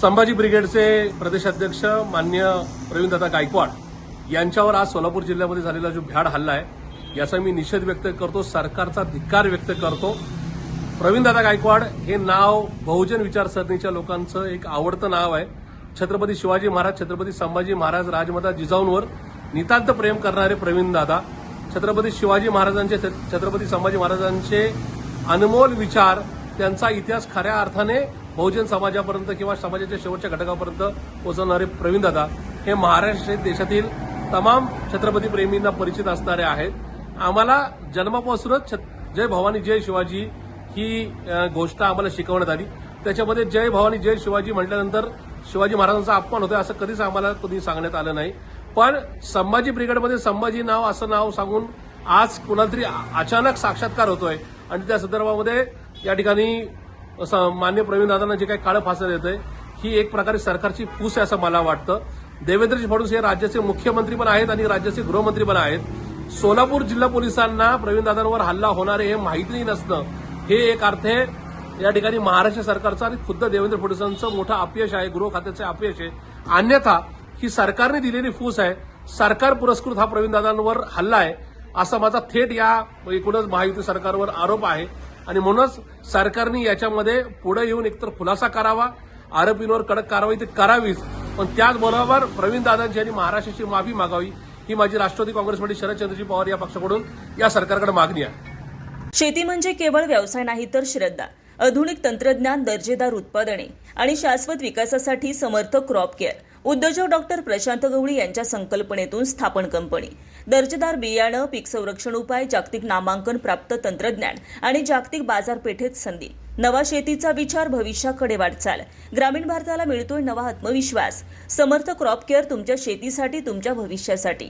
संभाजी ब्रिगेडचे प्रदेशाध्यक्ष मान्य प्रवीणदादा गायकवाड यांच्यावर आज सोलापूर जिल्ह्यामध्ये झालेला जो भ्याड हल्ला आहे याचा मी निषेध व्यक्त करतो सरकारचा धिक्कार व्यक्त करतो. प्रवीणदादा गायकवाड हे नाव बहुजन विचारसरणीच्या लोकांचं एक आवडतं नाव आहे. छत्रपती शिवाजी महाराज छत्रपती संभाजी महाराज राजमाता जिजाऊंवर नितांत प्रेम करणारे प्रवीणदादा छत्रपती शिवाजी महाराजांचे छत्रपती संभाजी महाराजांचे अनमोल विचार त्यांचा इतिहास खऱ्या अर्थाने बहुजन समाजापर्यंत किंवा समाजाच्या शेवटच्या घटकापर्यंत पोहोचवणारे प्रवीणदादा हे महाराष्ट्र देशातील तमाम छत्रपती प्रेमींना परिचित असणारे आहेत. आम्हाला जन्मापासूनच जय भवानी जय शिवाजी ही गोष्ट आम्हाला शिकवण्यात आली. त्याच्यामध्ये जय भवानी जय शिवाजी म्हटल्यानंतर शिवाजी महाराजांचा अपमान होतोय असं कधीच आम्हाला कधी सांगण्यात आलं नाही. पण संभाजी ब्रिगेडमध्ये संभाजी नाव असं नाव सांगून आज कुणाला तरी अचानक साक्षात्कार होतोय. आणि त्या संदर्भामध्ये या ठिकाणी मान्य प्रवीणदादांना जे काही काळं फासण्यात आहे ही एक प्रकारे सरकारची फूस आहे असं मला वाटतं. देवेंद्रजी फडणवीस हे राज्याचे मुख्यमंत्री पण आहेत आणि राज्याचे गृहमंत्री पण आहेत. सोलापूर जिल्हा पोलिसांना प्रवीणदादांवर हल्ला होणार हे माहिती नसणं हे एक अर्थ आहे या ठिकाणी महाराष्ट्र सरकारचं आणि खुद्द देवेंद्र फडणवीसांचं मोठं अपयश आहे गृह खात्याचं अपयश आहे. अन्यथा ही सरकारने दिलेली फूस आहे. सरकार पुरस्कृत हा प्रवीणदादांवर हल्ला आहे. असा माझा थेट या एकूणच महायुती सरकारवर आरोप आहे. आणि म्हणूनच सरकारने याच्यामध्ये पुढे येऊन एकतर खुलासा करावा आरोपींवर कडक कारवाई ती करावीच. पण त्याचबरोबर प्रवीण दादांची आणि महाराष्ट्राची माफी मागावी ही माझी राष्ट्रवादी काँग्रेसमध्ये शरद शरदचंद्रजी पवार या पक्षाकडून या सरकारकडे मागणी आहे. शेती म्हणजे केवळ व्यवसाय नाही तर श्रद्धा. आधुनिक तंत्रज्ञान दर्जेदार उत्पादने आणि शाश्वत विकासासाठी समर्थ क्रॉप केअर. उद्योजक डॉक्टर प्रशांत गवळी यांच्या संकल्पनेतून स्थापन कंपनी. दर्जेदार बियाणं पीक संरक्षण उपाय जागतिक नामांकन प्राप्त तंत्रज्ञान आणि जागतिक बाजारपेठेत संधी. नवा शेतीचा विचार भविष्याकडे वाटचाल. ग्रामीण भारताला मिळतोय नवा आत्मविश्वास. समर्थ क्रॉप केअर तुमच्या शेतीसाठी तुमच्या भविष्यासाठी.